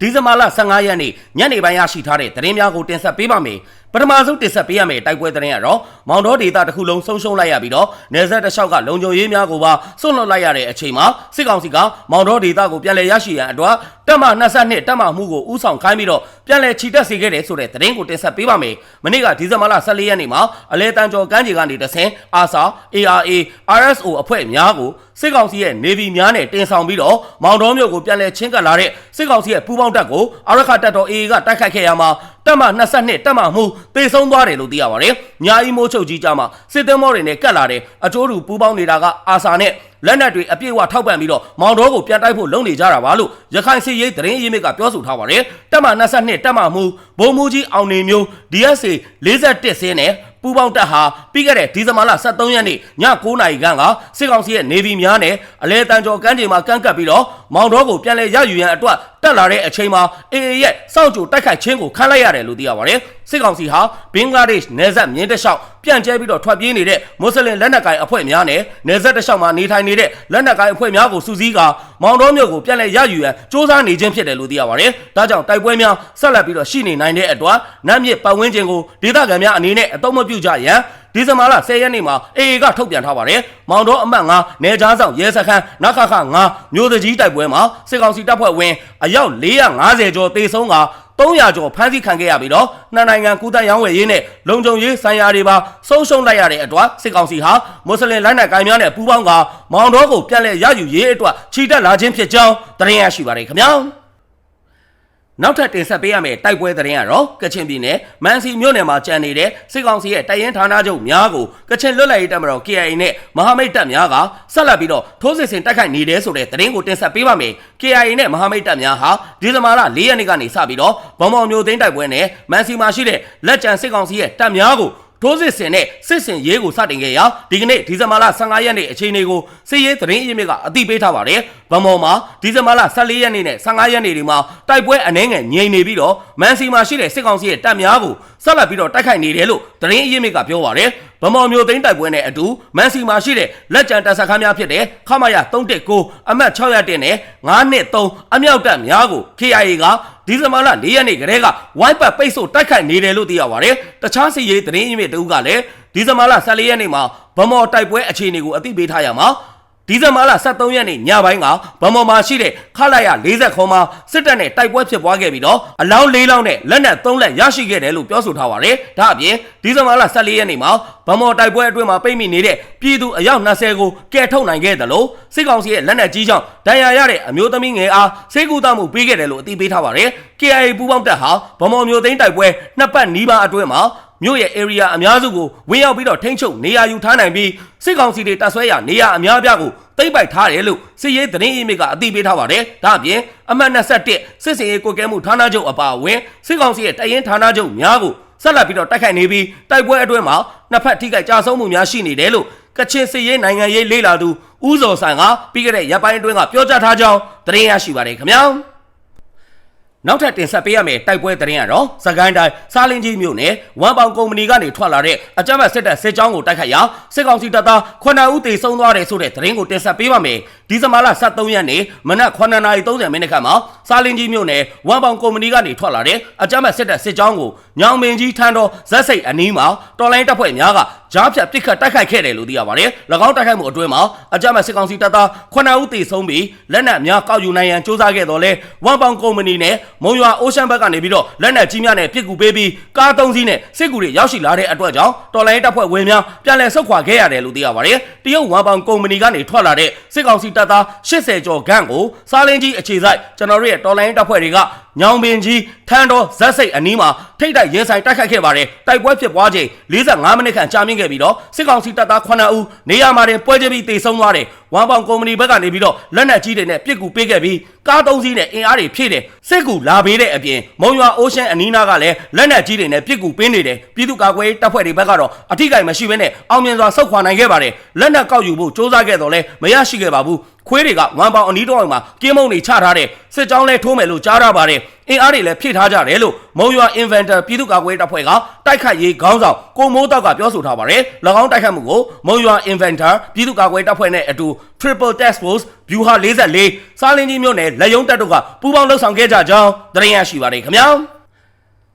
ဒီဇင်ဘာလ15ရက်နေ့ညနေပိုင်းရရှိထားတဲ့သတင်းများကိုတင်ဆက်ပေးပါမယ်ပထမဆုံးတင်ဆက်ပေးရမယ့်တိုက်ပွဲသတင်းကတော့မောင်တော်ဒေတာတစ်ခုလုံးဆုံးရှုံးလိုက်ရပြီးတော့နေဆက်တစ်လျှောက်ကလုံခြုံရေးများကိုပါဆွန့်လွတ်လိုက်ရတဲ့အချိန်မှာစစ်ကောင်စီကမောင်တော်ဒေတာကိုပြန်လည်ရရှိရန်အတွက်တပ်မ22တပ်မမှုကိုဥဆောင်ခိုင်းပြီးတော့ပြန်လည်ခြိတက်စေခဲ့တယ်ဆိုတဲ့သတင်းကိုတင်ဆက်ပေးပါမယ်မနေ့ကဒီဇင်ဘာလ14ရက်နေ့မှာအလဲတန်ကျော်ကမ်းခြေကနေတဆင်အာဆာ ARA RSO အဖွဲ့များကိုစစ်ကောင်စီရဲ့ Navy များနဲ့တင်ဆောင်ပြီးတော့မောင်တော်မြို့ကိုပြန်လည်ချင်းကပ်လာတဲ့စစ်ကောင်စီရဲ့ပူးပေါင်းတပ်ကိုအရခတပ်တော် AA ကတိုက်ခိုက်ခဲ့ရမှာတပ်မ22တပ်မမှုတေဆုံးသွားတယ်လို့သိရပါတယ်။ညာအီမိုးချုပ်ကြီးကြမှာစစ်သည်မောတွေနဲ့ကတ်လာတဲ့အကျိုးတူပူးပေါင်းနေတာကအာဆာနဲ့လက်နက်တွေအပြည့်အဝထောက်ပံ့ပြီးတော့မောင်တော်ကိုပြန်တိုက်ဖို့လုပ်နေကြတာပါလို့ရခိုင်စစ်ရေးသတင်းရင်းမြစ်ကပြောဆိုထားပါတယ်။တပ်မ22တပ်မမှုဘုံမူကြီးအောင်နေမျိုး DSA 41စင်းနဲ့ပူပေါင်းတပ်ဟာပြီးခဲ့တဲ့ဒီဇင်ဘာလ23ရက်နေ့ည9:00နာရီခန့်ကစစ်ကောင်စီရဲ့နေဗီများနဲ့အလဲတန်ကျော်ကမ်းခြေမှာကန့်ကပ်ပြီးတော့မောင်တော်ကိုပြန်လည်ရယူရန်အတွက် တက်လာတဲ့အချိန်မှာအေအေရဲ့စောင့်ကြိုတိုက်ခိုက်ခြင်းကိုခံလိုက်ရတယ်လို့သိရပါတယ်စစ်ကောင်စီဟာဘင်္ဂလားဒေ့ရှ်နယ်စပ်မြင်းတလျှောက်ပြန့်ကျဲပြီးတော့ထွက်ပြေးနေတဲ့မွတ်စလင်လက်နက်ကိုင်အဖွဲ့များနဲ့နယ်စပ်တလျှောက်မှာနေထိုင်နေတဲ့လက်နက်ကိုင်အဖွဲ့များကိုစုစည်းကမောင်တော်မြို့ကိုပြန်လည်ရယူရန်စ조사နေခြင်းဖြစ်တယ်လို့သိရပါတယ်ဒါကြောင့်တိုက်ပွဲများဆက်လက်ပြီးတော့ရှိနေနိုင်တဲ့အတွက်နတ်မြစ်ပတ်ဝန်းကျင်ကိုဒေသခံများအနေနဲ့အတော့မပြုကြရန် ဒီဇင်ဘာလ10ရက်နေ့မှာ AA ကထုတ်ပြန်ထားပါတယ်။မောင်တော်အမှတ်9နေကြားဆောင်ရဲစခန်းနခခ9မြို့တကြီးတိုက်ပွဲမှာစစ်ကောင်စီတပ်ဖွဲ့ဝင်အယောက်450ကျော်တေဆုံးက300ကျော်ဖမ်းဆီးခံခဲ့ရပြီးတော့နှစ်နိုင်ငံကုသရောင်းဝယ်ရေးနဲ့လုံခြုံရေးဆိုင်ရာတွေပါဆုံးရှုံးလိုက်ရတဲ့အတွက်စစ်ကောင်စီဟာမွတ်စလင်လက်နက်ကိုင်များနဲ့ပူးပေါင်းကမောင်တော်ကိုပြန်လည်ရယူရေးအတွက်ခြိတက်လာခြင်းဖြစ်ကြောင်းသတင်းရရှိပါတယ်ခင်ဗျာ။ နောက်ထပ်တင်ဆက်ပေးရမယ့်တိုက်ပွဲသတင်းကတော့ကချင်ပြည်နယ်မန်စီမြို့နယ်မှာကြံနေတဲ့စစ်ကောင်စီရဲ့တိုက်ရင်ဌာနချုပ်များကိုကချင်လွတ်လပ်ရေးတပ်မတော် KIA နဲ့မဟာမိတ်တပ်များကဆက်လက်ပြီးတော့ထိုးစစ်ဆင်တိုက်ခိုက်နေတယ်ဆိုတဲ့သတင်းကိုတင်ဆက်ပေးပါမယ်။ KIA နဲ့မဟာမိတ်တပ်များဟာဒီဇင်ဘာလ၄ရက်နေ့ကနေစပြီးတော့ဗမော်မျိုးသိန်းတိုက်ပွဲနဲ့မန်စီမှာရှိတဲ့လက်ကျန်စစ်ကောင်စီရဲ့တပ်များကို ထိုးစစ်ဆင်နဲ့စစ်စင်ရေးကိုစတင်ခဲ့ရာဒီကနေ့ဒီဇင်ဘာလ15ရက်နေ့အချိန်လေးကိုစစ်ရေးသတင်းအရင်းမြစ်ကအသိပေးထားပါတယ်။ဗမော်မှာဒီဇင်ဘာလ14ရက်နေ့နဲ့15ရက်နေ့တွေမှာတိုက်ပွဲအနှဲငယ်ငြိမ်နေပြီးတော့မန်စီမှာရှိတဲ့စစ်ကောင်စီရဲ့တပ်များကို ဆက်လက်ပြီးတော့တိုက်ခိုက်နေတယ်လို့သတင်းအရင်းမြစ်ကပြောပါတယ်။ဗမော်မျိုးသိန်းတိုက်ပွဲနဲ့အတူမန်စီမှာရှိတဲ့လက်ကျန်တပ်စခန်းများဖြစ်တဲ့ခမရ319အမှတ်600နဲ့9နှစ်3အမြောက်တပ်များကို KIA ကဒီဇင်ဘာလ၄ရက်နေ့ကတည်းကဝိုင်းပတ်ပိတ်ဆို့တိုက်ခိုက်နေတယ်လို့သိရပါတယ်။တခြားစီရေးသတင်းရင်းမြစ်တူကလည်းဒီဇင်ဘာလ14ရက်နေ့မှာဗမော်တိုက်ပွဲအခြေအနေကိုအသိပေးထားရမှာ ဒီဇင်ဘာလ23ရက်နေ့ညပိုင်းကဗမော်မှာရှိတဲ့ခလာရ40ခွန်မှာစစ်တပ်နဲ့တိုက်ပွဲဖြစ်ပွားခဲ့ပြီးတော့အလောင်း၄လောင်းနဲ့လက်နက်3လက်ရရှိခဲ့တယ်လို့ပြောဆိုထားပါတယ်။ဒါအပြင်ဒီဇင်ဘာလ14ရက်နေ့မှာဗမော်တိုက်ပွဲအတွင်းမှာပိတ်မိနေတဲ့ပြည်သူအယောက်20ကိုကယ်ထုတ်နိုင်ခဲ့တယ်လို့စစ်ကောင်စီရဲ့လက်နက်ကြီးကြောင့်ဒဏ်ရာရတဲ့အမျိုးသမီးငယ်အားစေကူတောက်မှုပေးခဲ့တယ်လို့အသိပေးထားပါတယ်။ KIA ပူးပေါင်းတပ်ဟာဗမော်မျိုးသိန်းတိုက်ပွဲနှစ်ပတ်နီးပါးအတွင်းမှာ မြို့ရဲ့ area အများစုကိုဝင်ရောက်ပြီးတော့ထိန်းချုပ်နေရာယူထားနိုင်ပြီးစစ်ကောင်စီတွေတပ်ဆွဲရနေရာအများအပြားကိုသိမ့်ပိုက်ထားတယ်လို့စစ်ရေးသတင်းအင်းမြစ်ကအသိပေးထားပါတယ်။ဒါအပြင်အမှတ်21စစ်စင်ရေးကိုကဲမှုဌာနချုပ်အပါအဝင်စစ်ကောင်စီရဲ့တရင်ဌာနချုပ်များကိုဆက်လက်ပြီးတော့တိုက်ခိုက်နေပြီးတိုက်ပွဲအတွင်းမှာနှစ်ဖက်ထိခိုက်ကြဆုံးမှုများရှိနေတယ်လို့ကချင်စစ်ရေးနိုင်ငံရေးလေးလာသူဦးစော်ဆန်ကပြီးခဲ့တဲ့ရပ်ပိုင်းအတွင်းကပြောကြားထားကြောင်းသတင်းရရှိပါတယ်ခင်ဗျာ။ နောက်ထပ်တင်ဆက်ပေးရမယ့်တိုက်ပွဲသတင်းကတော့စကိုင်းတိုင်းစားလင်းကြီးမြို့နယ်ဝမ်ပေါင်ကုမ္ပဏီကနေထွက်လာတဲ့အကြမ်းဖက်စစ်တပ်စစ်ကြောင်းကိုတိုက်ခိုက်ရာစစ်ကောင်စီတပ်သား9ဦးသေဆုံးသွားတယ်ဆိုတဲ့သတင်းကိုတင်ဆက်ပေးပါမယ်။ဒီဇင်ဘာလ23ရက်နေ့မနက်9:30မိနစ်ခန့်မှာစားလင်းကြီးမြို့နယ်ဝမ်ပေါင်ကုမ္ပဏီကနေထွက်လာတဲ့အကြမ်းဖက်စစ်တပ်စစ်ကြောင်းကိုညောင်မင်းကြီးထန်းတော်ဇက်စိတ်အနီးမှာတော်လိုင်းတပ်ဖွဲ့များကကြားဖြတ်ပစ်ခတ်တိုက်ခိုက်ခဲ့တယ်လို့သိရပါတယ်။၎င်းတိုက်ခိုက်မှုအတွင်းမှာအကြမ်းဖက်စစ်ကောင်စီတပ်သား9ဦးသေဆုံးပြီးလက်နက်များကောက်ယူနိုင်ရန်စ조사ခဲ့တော်လဲဝမ်ပေါင်ကုမ္ပဏီနဲ့ မုံရွာအိုရှန်ဘက်ကနေပြီးတော့လက်နက်ကြီးများနဲ့ပစ်ကူပေးပြီးကားသုံးစီးနဲ့စစ်ကူတွေရောက်ရှိလာတဲ့အတွက်ကြောင့်တော်လိုင်းတပ်ဖွဲ့ဝင်များပြန်လည်ဆုတ်ခွာခဲ့ရတယ်လို့သိရပါတယ်။တရုတ်ဝမ်ပေါင်ကုမ္ပဏီကနေထွက်လာတဲ့စစ်ကောင်စီတပ်သား80ကျော်ခန့်ကိုစားလင်းကြီးအခြေစိုက်ကျွန်တော်တို့ရဲ့တော်လိုင်းတပ်ဖွဲ့တွေကညောင်ပင်ကြီးထန်းတော်ဇက်စိတ်အနီးမှာ ထိတ်တိုက်ရင်ဆိုင်တိုက်ခိုက်ခဲ့ပါတယ်တိုက်ပွဲဖြစ်ပွားချိန်45မိနစ်ခန့်ကြာမြင့်ခဲ့ပြီးတော့စစ်ကောင်စီတပ်သား9ဦးနေရာမှာတင်ပွဲကျပြီးတေဆုံးသွားတယ်ဝမ်ပေါင်ကုမ္ပဏီဘက်ကနေပြီးတော့လက်နက်ကြီးတွေနဲ့ပြစ်ကူပေးခဲ့ပြီးကားသုံးစီးနဲ့အင်အားတွေဖြည့်တယ်စစ်ကူလာပေးတဲ့အပြင်မုံရွာအိုးရှန်အနီးနားကလည်းလက်နက်ကြီးတွေနဲ့ပြစ်ကူပေးနေတယ်ပြည်သူ့ကာကွယ်ရေးတပ်ဖွဲ့တွေဘက်ကတော့အထိကိမရှိဘဲနဲ့အောင်မြင်စွာဆုတ်ခွာနိုင်ခဲ့ပါတယ်လက်နက်ကောက်ယူဖို့စ조사ခဲ့တော့လဲမရရှိခဲ့ပါဘူး ခွေးတွေကဝမ်ပေါင်အနီးတော့မှာကင်းမုံတွေချထားတဲ့စစ်ကြောင်းလဲထိုးမယ်လို့ကြားရပါတယ်အင်အားတွေလည်းဖြည့်ထားကြတယ်လို့မုံရွာ Inventor ပြည်သူ့ကာကွယ်ရေးတပ်ဖွဲ့ကတိုက်ခိုက်ရေးခေါင်းဆောင်ကိုမိုးတောက်ကပြောဆိုထားပါတယ်၎င်းတိုက်ခိုက်မှုကိုမုံရွာ Inventor ပြည်သူ့ကာကွယ်ရေးတပ်ဖွဲ့နဲ့အတူ Triple Task Force ဗျူဟာ44စားလင်းကြီးမြို့နယ်လက်ယုံတပ်တို့ကပူးပေါင်းလှုပ်ဆောင်ခဲ့ကြကြောင်းသတင်းရရှိပါတယ်ခင်ဗျာ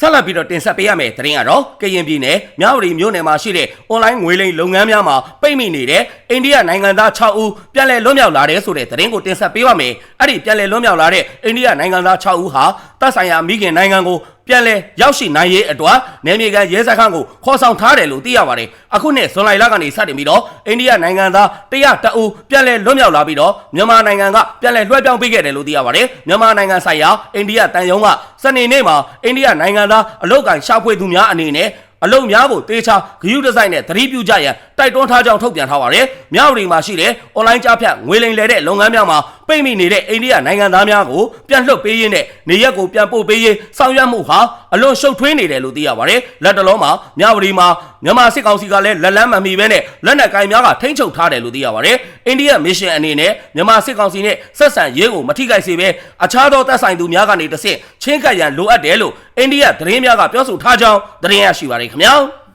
ဆက်လက်ပြီးတော့တင်ဆက်ပေးရမယ့်သတင်းကတော့ကရင်ပြည်နယ်မြဝတီမြို့နယ်မှာရှိတဲ့ online ငွေလိမ်လုပ်ငန်းများမှာပိတ်မိနေတဲ့အိန္ဒိယနိုင်ငံသား6ဦးပြန်လည်လွတ်မြောက်လာတဲ့ဆိုတဲ့သတင်းကိုတင်ဆက်ပေးပါမယ်။အဲ့ဒီပြန်လည်လွတ်မြောက်လာတဲ့အိန္ဒိယနိုင်ငံသား6ဦးဟာတပ်ဆိုင်ရာမိခင်နိုင်ငံကို ပြန်လည်ရောက်ရှိနိုင်ရေးအတွက်နယ်မြေကန်ရဲစခန်းကိုခေါ်ဆောင်ထားတယ်လို့သိရပါတယ်။အခုနှစ်ဇွန်လလကနေစတင်ပြီးတော့အိန္ဒိယနိုင်ငံသား100ဦးပြန်လည်လွတ်မြောက်လာပြီးတော့မြန်မာနိုင်ငံကပြန်လည်လွှဲပြောင်းပေးခဲ့တယ်လို့သိရပါတယ်။မြန်မာနိုင်ငံဆိုင်ရာအိန္ဒိယတန်ယုံကစနေနေ့မှာအိန္ဒိယနိုင်ငံသားအလုတ်ကန်ရှာဖွေသူများအနေနဲ့အလုံများကိုတေချာဂရုတစိုက်နဲ့သတိပြုကြရန် တိုက်တွန်းထားကြောင်းထုတ်ပြန်ထားပါတယ်။မြောက်ရီမှာရှိတဲ့ online ကြားဖြတ်ငွေလိမ်လဲတဲ့လုပ်ငန်းများမှာပိတ်မိနေတဲ့အိန္ဒိယနိုင်ငံသားများကိုပြန်လွှတ်ပေးရင်းနဲ့နေရက်ကိုပြန်ပို့ပေးရေးဆောင်ရွက်မှုဟာအလွန်ရှုပ်ထွေးနေတယ်လို့သိရပါတယ်။လက်တလုံးမှာမြောက်ရီမှာမြန်မာစစ်ကောင်စီကလည်းလက်လန်းမမီပဲနဲ့လက်နက်ကိုင်များကထိန်းချုပ်ထားတယ်လို့သိရပါတယ်။အိန္ဒိယမစ်ရှင်အနေနဲ့မြန်မာစစ်ကောင်စီနဲ့ဆက်ဆံရေးကိုမထိခိုက်စေဘဲအခြားသောတပ်ဆိုင်သူများကနေတဆင့်ချင်းကပ်ရန်လိုအပ်တယ်လို့အိန္ဒိယသတင်းများကပြောဆိုထားကြောင်းသတင်းရရှိပါတယ်ခင်ဗျာ။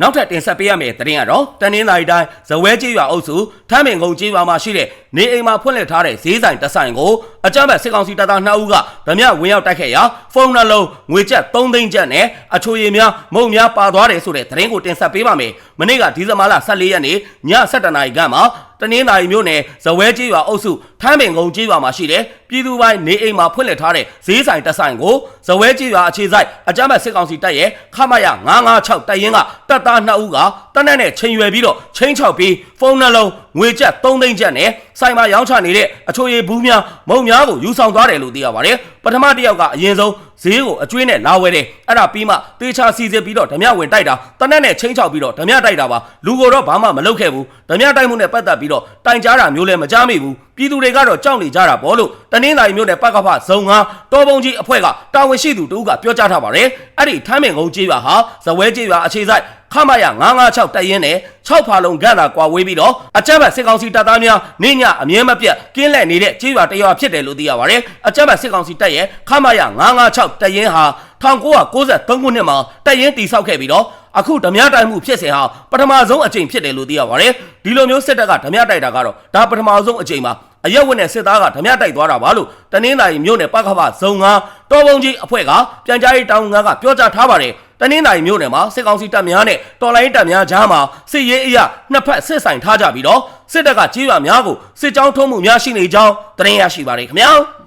နောက်ထပ်တင်ဆက်ပေးရမယ့်သတင်းကတော့တနင်္သာရီတိုင်းဇဝဲကျေးရွာအုပ်စုထမ်းပင်ကုန်းကျေးရွာမှာရှိတဲ့နေအိမ်မှာဖွင့်လှစ်ထားတဲ့ဈေးဆိုင်တစ်ဆိုင်ကို အကြမ်းဖက်စစ်ကောင်စီတပ်သား2ဦးကဗမြဝင်ရောက်တိုက်ခဲ့ရာဖုန်းနှလုံးငွေကျပ်3သိန်းကျပ်နဲ့အချိုရည်များမုံများပါသွားတယ်ဆိုတဲ့သတင်းကိုတင်ဆက်ပေးပါမယ်။မနေ့ကဒီဇင်ဘာလ14ရက်နေ့ည7:00နာရီခန့်မှာတနင်္သာရီမြို့နယ်ဇဝဲကျေးရွာအုပ်စုထမ်းပင်ကုန်းကျေးရွာမှာရှိတဲ့ပြည်သူပိုင်းနေအိမ်မှာဖွင့်လှစ်ထားတဲ့ဈေးဆိုင်တစ်ဆိုင်ကိုဇဝဲကျေးရွာအခြေစိုက်အကြမ်းဖက်စစ်ကောင်စီတပ်ရဲ့ခမရ956တပ်ရင်းကတပ်သား2ဦးကတပ်နဲ့ချိန်ရွယ်ပြီးတော့ချင်းချောက်ပြီးဖုန်းနှလုံးငွေကျပ်3သိန်းကျပ်နဲ့ဆိုင်မှာရောင်းချနေတဲ့အချိုရည်ဘူးများမုံများကိုယူဆောင်သွားတယ်လို့သိရပါတယ်ပထမတစ်ယောက်ကအရင်ဆုံးဈေးကိုအကျွေးနဲ့လာဝဲတယ်အဲ့ဒါပြီးမှတေချာစီစစ်ပြီးတော့ဓမြဝင်တိုက်တာတနက်နဲ့ချင်းချောက်ပြီးတော့ဓမြတိုက်တာပါလူကိုတော့ဘာမှမလုပ်ခဲ့ဘူးဓမြတိုက်မှုနဲ့ပတ်သက်ပြီးတော့တိုင်ကြားတာမျိုးလည်းမကြားမိဘူးပြည်သူတွေကတော့ကြောက်နေကြတာပေါ့လို့တနင်္လာရီမြို့နယ်ပကဖဇုံငါတော်ပုံကြီးအဖွဲ့ကတာဝန်ရှိသူတို့ကပြောကြားထားပါတယ်အဲ့ဒီထမ်းမင်ကုန်းကြီးရွာဟာဇဝဲကြီးရွာအခြေစိုက် ခမရ956တပ်ရင်းနဲ့6ဖာလုံးကန့်သာကွာဝေးပြီးတော့အကြမ်းဖက်စစ်ကောင်စီတပ်သားများနေညအမြဲမပြတ်ကင်းလှည့်နေတဲ့ကြေးရွာတရွာဖြစ်တယ်လို့သိရပါတယ်။အကြမ်းဖက်စစ်ကောင်စီတပ်ရဲ့ခမရ956တပ်ရင်းဟာ1993ခုနှစ်မှာတပ်ရင်းတည်ဆောက်ခဲ့ပြီးတော့အခုဓမြတိုက်မှုဖြစ်စဉ်ဟာပထမဆုံးအကြိမ်ဖြစ်တယ်လို့သိရပါတယ်။ဒီလိုမျိုးစစ်တပ်ကဓမြတိုက်တာကတော့ဒါပထမဆုံးအကြိမ်ပါအရက်ဝင်တဲ့စစ်သားကဓမြတိုက်သွားတာပါလို့တနင်္သာရီမြို့နယ်ပကဖဇုံငါတော်ပုံကြီးအဖွဲ့ကပြန်ကြားရေးတောင်းငါကပြောကြားထားပါတယ် တနင်္သာရီမြို့နယ်မှာစစ်ကောင်စီတပ်များနဲ့တော်လိုင်းတပ်များကြားမှာစစ်ရေးအရာနှစ်ဖက်စစ်ဆိုင်ထားကြပြီးတော့စစ်တပ်ကကြေးရွာများကိုစစ်ကြောင်းထုံးမှုများရှိနေကြောင်းသတင်းရရှိပါတယ်ခင်ဗျာ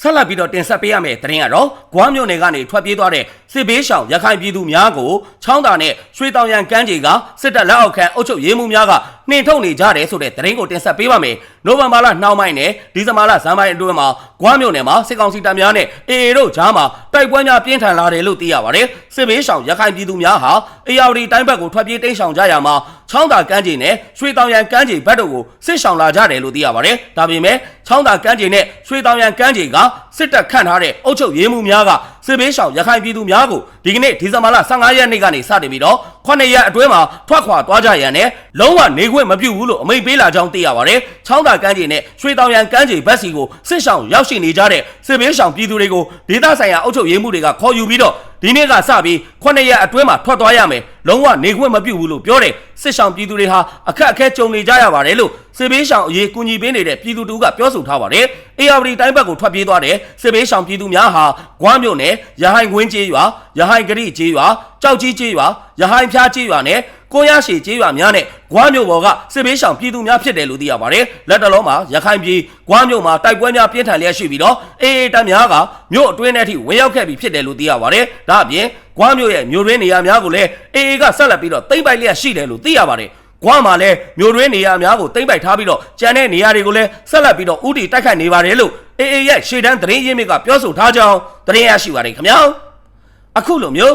ဆက်လက်ပြီးတော့တင်ဆက်ပေးရမယ့်သတင်းကတော့ဂွားမြို့နယ်ကနေထွက်ပြေးသွားတဲ့စစ်ဘေးရှောင်ရခိုင်ပြည်သူများကိုချောင်းတာနဲ့ရွှေတောင်ရန်ကမ်းခြေကစစ်တပ်လက်အောက်ခံအုပ်ချုပ်ရေးမှူးများကနှင်ထုတ်နေကြတယ်ဆိုတဲ့သတင်းကိုတင်ဆက်ပေးပါမယ်။နိုဝင်ဘာလနှောင်းပိုင်းနဲ့ဒီဇင်ဘာလဇန်ပိုင်းအတွင်းမှာဂွားမြို့နယ်မှာစစ်ကောင်စီတပ်များနဲ့အေအေတို့ကြားမှာတိုက်ပွဲများပြင်းထန်လာတယ်လို့သိရပါတယ်။စစ်ဘေးရှောင်ရခိုင်ပြည်သူများဟာအေယာဝတီတိုင်းဘက်ကိုထွက်ပြေးတိမ်းရှောင်ကြရမှာ ချောင်းတာကမ်းခြေနဲ့ရွှေတောင်ရန်ကမ်းခြေဘက်တို့ကိုစစ်ရှောင်လာကြတယ်လို့သိရပါတယ်။ဒါပေမဲ့ချောင်းတာကမ်းခြေနဲ့ရွှေတောင်ရန်ကမ်းခြေကစစ်တပ်ခန့်ထားတဲ့အုပ်ချုပ်ရေးမှူးများကစစ်ဘေးရှောင်ရခိုင်ပြည်သူများကိုဒီကနေ့ဒီဇင်ဘာလ15ရက်နေ့ကနေစတင်ပြီးတော့9ရက်အတွင်းမှာထွက်ခွာသွားကြရန်နဲ့လုံးဝနေခွင့်မပြုဘူးလို့အမိန့်ပေးလာကြောင်းသိရပါတယ်။ချောင်းသာကမ်းခြေနဲ့ရွှေတောင်ရန်ကမ်းခြေဘက်စီကိုစစ်ရှောင်ရောက်ရှိနေကြတဲ့စစ်ဘေးရှောင်ပြည်သူတွေကိုဒေသဆိုင်ရာအုပ်ချုပ်ရေးမှုတွေကခေါ်ယူပြီးတော့ ဒီနေ့ကစပြီး9ရက်အတွင်းမှာထွက်သွားရမယ်လုံးဝနေခွင့်မပြုဘူးလို့ပြောတယ်စစ်ရှောင်ပြည်သူတွေဟာအခက်အခဲကြုံနေကြရပါတယ်လို့စစ်ဘေးရှောင်အရေးကူညီပေးနေတဲ့ပြည်သူတို့ကပြောဆိုထားပါတယ်အေယာဝတီတိုင်းဘက်ကိုထွက်ပြေးသွားတဲ့စစ်ဘေးရှောင်ပြည်သူများဟာဂွမ်းမြို့နယ်ရဟိုင်ဝင်းကျေးရွာရဟိုင်ဂရိကျေးရွာကြောက်ကြီးကျေးရွာရဟိုင်ဖျားကျေးရွာနဲ့ ကိုရရှိကျေးရွာများနဲ့ဂွားမြို့ပေါ်ကစစ်ဘေးရှောင်ပြည်သူများဖြစ်တယ်လို့သိရပါတယ်။လက်တလုံးမှာရခိုင်ပြည်ဂွားမြို့မှာတိုက်ပွဲများပြင်းထန်လျက်ရှိပြီးတော့အေအေတပ်များကမြို့အတွင်းထဲထိဝင်ရောက်ခဲ့ပြီးဖြစ်တယ်လို့သိရပါတယ်။ဒါအပြင်ဂွားမြို့ရဲ့မြို့ရင်းနေရာများကိုလည်းအေအေကဆက်လက်ပြီးတော့သိမ့်ပိုက်လျက်ရှိတယ်လို့သိရပါတယ်။ကွာမှာလည်းမြို့တွင်းနေရာများကိုတိမ့်ပိုက်ထားပြီးတော့ကျန်တဲ့နေရာတွေကိုလည်းဆက်လက်ပြီးတော့ဥတီတိုက်ခိုက်နေပါတယ်လို့အေအေရဲ့ရှေ့တန်းသတင်းရင်းမြစ်ကပြောဆိုထားကြောင်းသတင်းရရှိပါတယ်ခင်ဗျာအခုလိုမျိုး